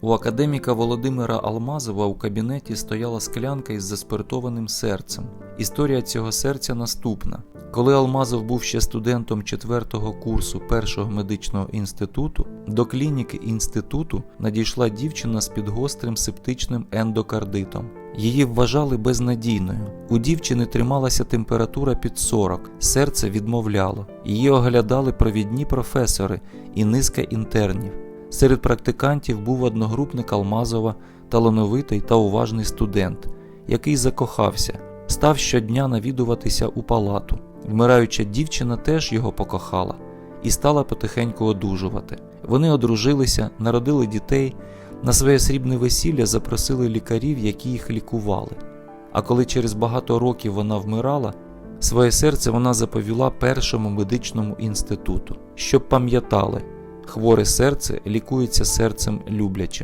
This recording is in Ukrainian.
У академіка Володимира Алмазова у кабінеті стояла склянка із заспиртованим серцем. Історія цього серця наступна. Коли Алмазов був ще студентом четвертого курсу першого медичного інституту, до клініки інституту надійшла дівчина з підгострим септичним ендокардитом. Її вважали безнадійною. У дівчини трималася температура під 40, серце відмовляло. Її оглядали провідні професори і низка інтернів. Серед практикантів був одногрупник Алмазова, талановитий та уважний студент, який закохався, став щодня навідуватися у палату. Вмираюча дівчина теж його покохала і стала потихеньку одужувати. Вони одружилися, народили дітей, на своє срібне весілля запросили лікарів, які їх лікували. А коли через багато років вона вмирала, своє серце вона заповіла першому медичному інституту, щоб пам'ятали, хворе серце лікується серцем люблячим.